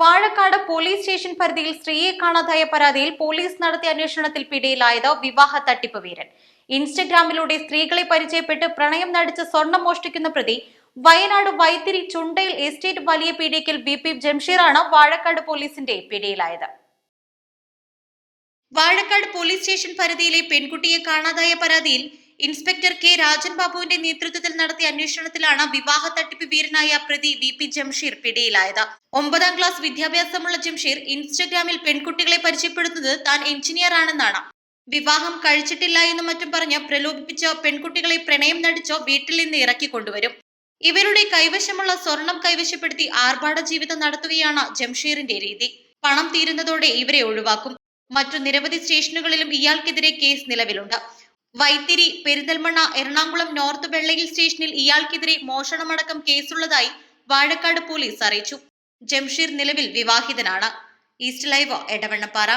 Vazhakkad police station പരിധിയിൽ സ്ത്രീയെ കാണാതായ പരാതിയിൽ പോലീസ് നടത്തിയ അന്വേഷണത്തിൽ പിടിയിലായത് വിവാഹ തട്ടിപ്പ് വീരൻ. ഇൻസ്റ്റഗ്രാമിലൂടെ സ്ത്രീകളെ പരിചയപ്പെട്ട് പ്രണയം നടിച്ച് സ്വർണം മോഷ്ടിക്കുന്ന പ്രതി വയനാട് വൈത്തിരി ചുണ്ടയിൽ എസ്റ്റേറ്റ് വലിയ പീഡിയക്കൽ ബി പി ജംഷീറാണ് വാഴക്കാട് പോലീസിന്റെ പിടിയിലായത്. വാഴക്കാട് പോലീസ് സ്റ്റേഷൻ പരിധിയിലെ പെൺകുട്ടിയെ കാണാതായ പരാതിയിൽ ഇൻസ്പെക്ടർ കെ രാജൻ ബാബുവിന്റെ നേതൃത്വത്തിൽ നടത്തിയ അന്വേഷണത്തിലാണ് വിവാഹ തട്ടിപ്പ് വീരനായ പ്രതി വി പി ജംഷീർ പിടിയിലായത്. ഒമ്പതാം ക്ലാസ് വിദ്യാഭ്യാസമുള്ള ജംഷീർ ഇൻസ്റ്റഗ്രാമിൽ പെൺകുട്ടികളെ പരിചയപ്പെടുത്തുന്നത് താൻ എഞ്ചിനീയർ ആണെന്നാണ്. വിവാഹം കഴിച്ചിട്ടില്ല എന്നും മറ്റും പറഞ്ഞ് പ്രലോഭിപ്പിച്ചോ പെൺകുട്ടികളെ പ്രണയം നടിച്ചോ വീട്ടിൽ നിന്ന് ഇറക്കി കൊണ്ടുവരും. ഇവരുടെ കൈവശമുള്ള സ്വർണം കൈവശപ്പെടുത്തി ആർഭാട ജീവിതം നടത്തുകയാണ് ജംഷീറിന്റെ രീതി. പണം തീരുന്നതോടെ ഇവരെ ഒഴിവാക്കും. മറ്റു നിരവധി സ്റ്റേഷനുകളിലും ഇയാൾക്കെതിരെ കേസ് നിലവിലുണ്ട്. വൈത്തിരി പെരിന്തൽമണ്ണ എറണാകുളം നോർത്ത് വെള്ളയിൽ സ്റ്റേഷനിൽ ഇയാൾക്കെതിരെ മോഷണമടക്കം കേസുള്ളതായി വാഴക്കാട് പോലീസ് അറിയിച്ചു. ജംഷീർ നിലവിൽ വിവാഹിതനാണ്. East Live Edavannappara.